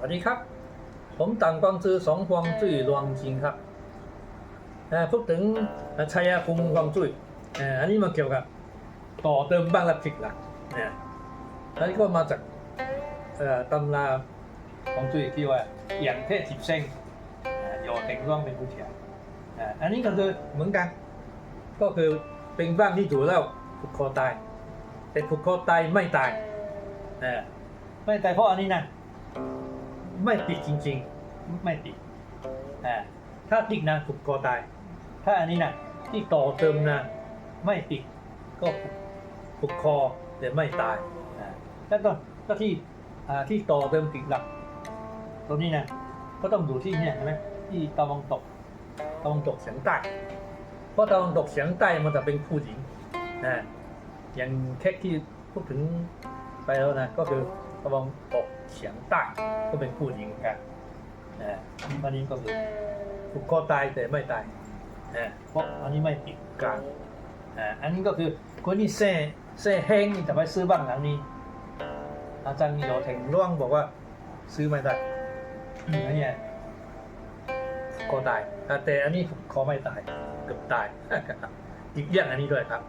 วัสดีครับ ผมต่างกวางจือสองกวงจุ้ยรวงจริงครับเอ่อพูดถึงชัยภูมิกวางจุ้ยเอ่ออันนี้มันเกี่ยวกับ ต่อเติมบ้างละผิดละเนี่ยอันนี้ก็มาจากตำรากวางจุ้ยที่ว่าอย่างเทพทิพเซ้งเอ่อโยเต็งร่วงเป็นผู้เถียงอ่าอันนี้ก็คือเหมือนกัน ก็คือเป็นบ้างที่ถูกแล้วผูกคอตาย แต่ผูกคอตายไม่ตายเออไม่ตายเพราะอันนี้นะ ไม่ติดจริง ๆ ไม่ติดอ่าถ้าติดนะผูกคอตาย ถ้าอันนี้นะที่ต่อเติมนะไม่ติดก็ผูกคอแต่ไม่ตายอ่าแล้วก็ก็ที่อ่าที่ต่อเติมติดหลักตัวนี้นะก็ต้องดูที่เนี่ยใช่ไหมที่ตะวันตกตะวันตกเฉียงใต้เพราะตะวันตกเฉียงใต้มันจะเป็นผู้หญิงนะอย่างแค่ที่พูดถึงไปแล้วนะก็คือ ตะวันตกเฉียงใต้ก็เป็นผู้หญิงกันนะวันนี้ก็คือผูกคอตายแต่ไม่ตายนะเพราะอันนี้ไม่ติดกันอ่าอันนี้ก็คือคนที่เซ่เซ่แห้งนี่จะไปซื้อบ้างหลังนี้ อาจารย์มีโยเทงร่วงบอกว่าซื้อไม่ได้อันเนี้ยคอตายแต่อันนี้คอไม่ตายเกือบตายอีกอย่างอันนี้ด้วยครับ